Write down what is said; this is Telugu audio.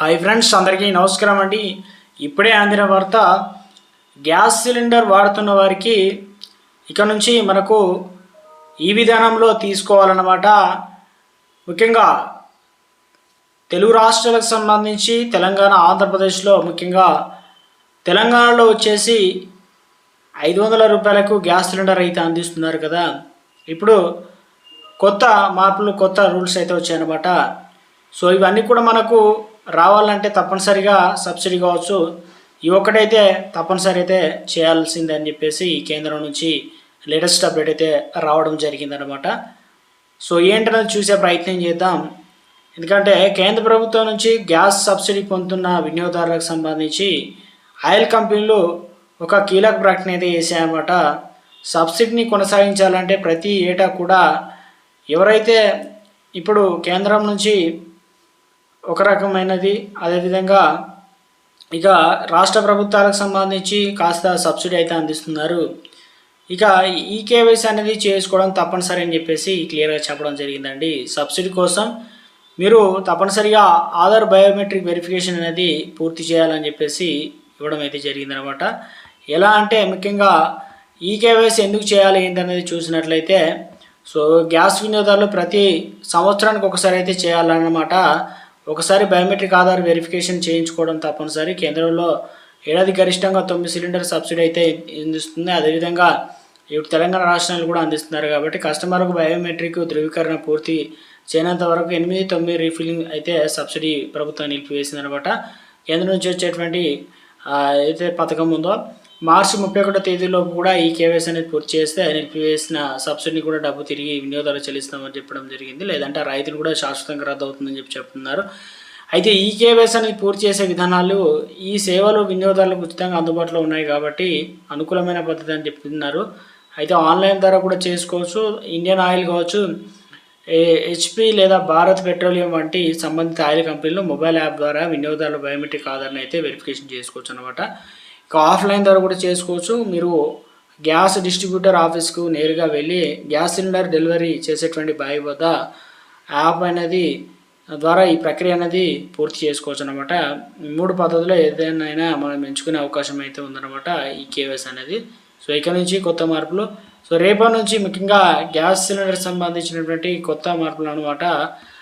హాయ్ ఫ్రెండ్స్ అందరికీ నమస్కారం అండి. ఇప్పుడే అందిన వార్త గ్యాస్ సిలిండర్ వాడుతున్న వారికి ఇక నుంచి మనకు ఈ విధానంలో తీసుకోవాలన్నమాట. ముఖ్యంగా తెలుగు రాష్ట్రాలకు సంబంధించి తెలంగాణ ఆంధ్రప్రదేశ్లో ముఖ్యంగా తెలంగాణలో వచ్చేసి ఐదు వందల రూపాయలకు గ్యాస్ సిలిండర్ అయితే అందిస్తున్నారు కదా. ఇప్పుడు కొత్త మార్పులు కొత్త రూల్స్ అయితే వచ్చాయన్నమాట. సో ఇవన్నీ కూడా మనకు రావాలంటే తప్పనిసరిగా సబ్సిడీ కావచ్చు. ఈ ఒక్కటైతే తప్పనిసరి అయితే చేయాల్సిందే అని చెప్పేసి ఈ కేంద్రం నుంచి లేటెస్ట్ అప్డేట్ అయితే రావడం జరిగిందనమాట సో ఏంటనేది చూసే ప్రయత్నం చేద్దాం. ఎందుకంటే కేంద్ర ప్రభుత్వం నుంచి గ్యాస్ సబ్సిడీ పొందుతున్న వినియోగదారులకు సంబంధించి ఆయిల్ కంపెనీలు ఒక కీలక ప్రకటన అయితే చేశాయన్నమాట. సబ్సిడీని కొనసాగించాలంటే ప్రతి ఏటా కూడా ఎవరైతే ఇప్పుడు కేంద్రం నుంచి ఒక రకమైనది. అదేవిధంగా ఇక రాష్ట్ర ప్రభుత్వాలకు సంబంధించి కాస్త సబ్సిడీ అయితే అందిస్తున్నారు. ఇక ఈ కేవైసీ అనేది చేసుకోవడం తప్పనిసరి అని చెప్పేసి క్లియర్గా చెప్పడం జరిగిందండి. సబ్సిడీ కోసం మీరు తప్పనిసరిగా ఆధార్ బయోమెట్రిక్ వెరిఫికేషన్ అనేది పూర్తి చేయాలని చెప్పేసి ఇవ్వడం అయితే జరిగిందనమాట. ఎలా అంటే ముఖ్యంగా ఈ కేవైసీ ఎందుకు చేయాలి ఏంటనేది చూసినట్లయితే సో గ్యాస్ వినియోగదారులు ప్రతి సంవత్సరానికి ఒకసారి అయితే చేయాలన్నమాట. ఒకసారి బయోమెట్రిక్ ఆధార్ వెరిఫికేషన్ చేయించుకోవడం తప్పనిసరి. కేంద్రంలో ఏడాది గరిష్టంగా తొమ్మిది సిలిండర్ సబ్సిడీ అయితే అందిస్తుంది. అదేవిధంగా ఇప్పుడు తెలంగాణ రాష్ట్రాలు కూడా అందిస్తున్నారు కాబట్టి కస్టమర్కు బయోమెట్రిక్ ధృవీకరణ పూర్తి చేయనంత వరకు ఎనిమిది తొమ్మిది రీఫిలింగ్ అయితే సబ్సిడీ ప్రభుత్వం నిలిపివేసింది అనమాట కేంద్రం నుంచి వచ్చేటువంటి అయితే పథకం ఉందో మార్చి ముప్పై ఒకటో తేదీలోపు కూడా ఈ కేవైసీ అనేది పూర్తి చేస్తే నిలిపివేసిన సబ్సిడీని కూడా డబ్బు తిరిగి వినియోగదారులు చెల్లిస్తామని చెప్పడం జరిగింది. లేదంటే రైతులు కూడా శాశ్వతంగా రద్దు అవుతుందని చెప్పి చెప్తున్నారు. అయితే ఈ కేవైసీ అనేది పూర్తి చేసే విధానాలు ఈ సేవలు వినియోగదారులకు ఉచితంగా అందుబాటులో ఉన్నాయి కాబట్టి అనుకూలమైన పద్ధతి అని చెప్తున్నారు. అయితే ఆన్లైన్ ద్వారా కూడా చేసుకోవచ్చు. ఇండియన్ ఆయిల్ కావచ్చు హెచ్పి లేదా భారత్ పెట్రోలియం వంటి సంబంధిత ఆయిల్ కంపెనీలు మొబైల్ యాప్ ద్వారా వినియోగదారుల బయోమెట్రిక్ ఆధార్ని అయితే వెరిఫికేషన్ చేసుకోవచ్చు అనమాట ఇక ఆఫ్లైన్ ద్వారా కూడా చేసుకోవచ్చు. మీరు గ్యాస్ డిస్ట్రిబ్యూటర్ ఆఫీస్కు నేరుగా వెళ్ళి గ్యాస్ సిలిండర్ డెలివరీ చేసేటువంటి బాయ్ వద్ద యాప్ అనేది ద్వారా ఈ ప్రక్రియ అనేది పూర్తి చేసుకోవచ్చు అనమాట మూడు పద్ధతిలో ఏదైనా మనం ఎంచుకునే అవకాశం అయితే ఉందన్నమాట ఈ కేవైస్ అనేది. సో ఇక్కడ నుంచి కొత్త మార్పులు. సో రేపటి నుంచి ముఖ్యంగా గ్యాస్ సిలిండర్ సంబంధించినటువంటి కొత్త మార్పులు అనమాట